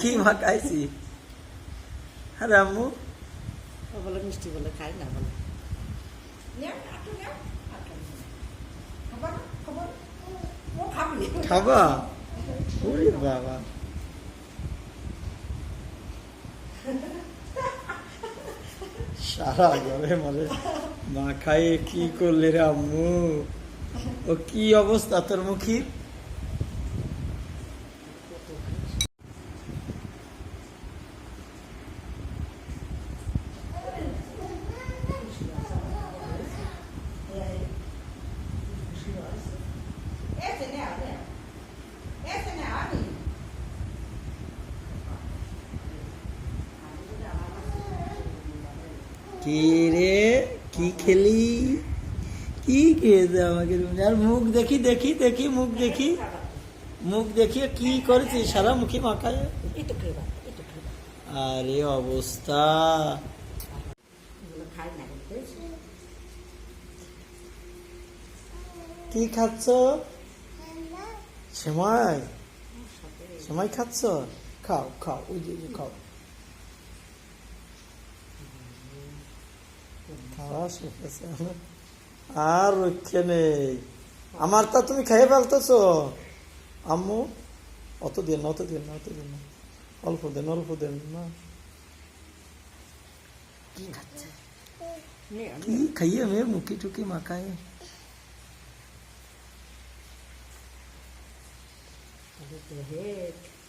কি মাখাইছি আরে আম্মু। বলে মিষ্টি বলে খাই না বলে। খাবা ওরে বাবা। সারা ঘরে মানে মাখায়ে কি করলে রে আম্মু? ও কি অবস্থা তোর মুখী Ese নেও, নেও। ese নেও, আমি। কি রে কি খেলি কি খেয়েছে আমাকে? আর মুখ দেখি দেখি দেখি মুখ দেখি মুখ দেখিয়ে কি করেছিস সারা মুখে মাখায়। আরে অবস্থা। কি খাচ্ছ সেমাই সেমাই খাচ্ছ? খাও খাও ওই যে খাও। খাওয়া আর রক্ষে নেই। আমার তা তুমি খেয়ে ফেলতেছো? আম্মু অত দিন না অত দিন না অত দিন না। অল্প দেন অল্প দেন না। কি কি খাইয়ে মেয়ে মুখি টুকি মাখায়? Maguguhit.